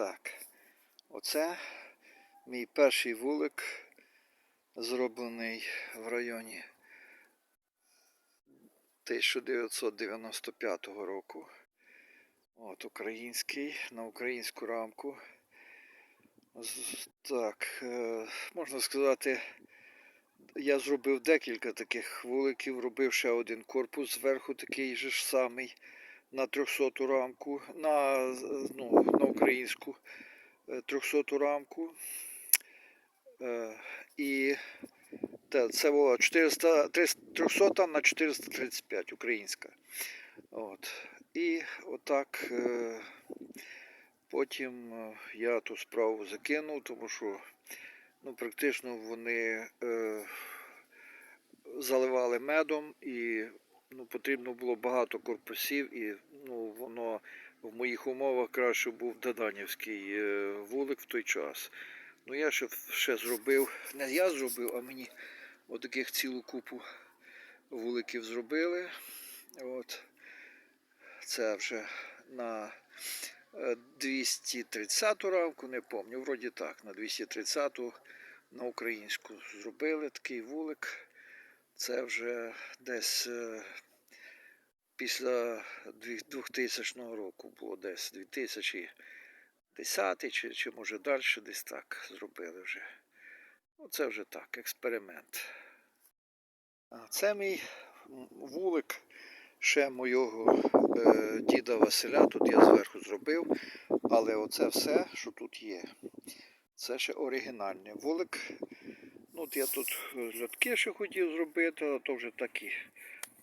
Так. Оце мій перший вулик, зроблений в районі 1995 року. От, український, на українську рамку. Так, е, можна сказати, я зробив декілька таких вуликів, робив ще один корпус зверху, такий же ж самий на 300 рамку, на, е, ну, на українську е, 300 рамку. Е, І це було 400, 300 на 435 українська. От. І отак е, потім е, я ту справу закинув, тому що ну, практично вони е, заливали медом і ну, потрібно було багато корпусів, і ну, воно в моїх умовах краще був Даданівський е, вулик в той час. Ну я ще, ще зробив, не я зробив, а мені отаких цілу купу вуликів зробили. От. Це вже на е, 230 рамку, не пам'ятаю, вроді так, на 230-ту на українську зробили такий вулик. Це вже десь е, після 2000 року було десь 2010 чи, чи може далі десь так зробили вже. Ну, це вже так, експеримент. Це мій вулик ще мого е, діда Василя. Тут я зверху зробив. Але оце все, що тут є, це ще оригінальний вулик. От я тут е, льотки ще хотів зробити, а то вже такі.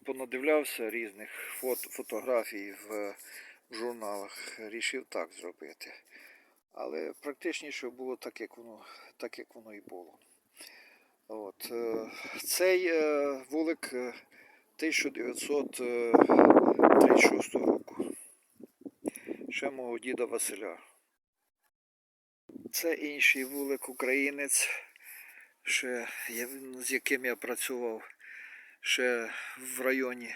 Понадивлявся різних фот, фотографій в, в журналах. Рішив так зробити. Але практичніше було так, як воно, так, як воно і було. От, е, цей е, вулик е, 1936 року. Ще мого діда Василя. Це інший вулик українець, ще, з яким я працював ще в районі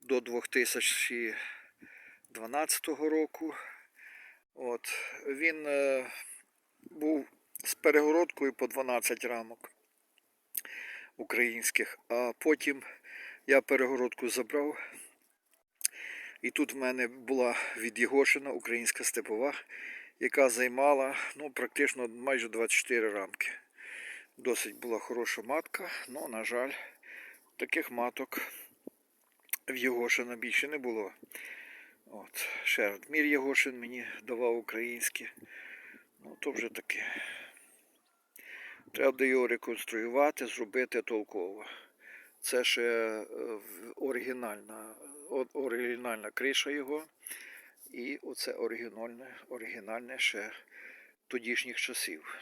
до 2012 року. От, він е, був з перегородкою по 12 рамок українських, а потім я перегородку забрав. І тут в мене була від Єгошина українська степова, яка займала ну, практично майже 24 рамки. Досить була хороша матка, але, на жаль, таких маток в Єгошина більше не було. От, ще Дмір Єгошин мені давав українські. Ну, то вже таке. Треба його реконструювати, зробити толково. Це ще е, оригінальна, оригінальна криша його. І оце оригінальне, оригінальне ще тодішніх часів.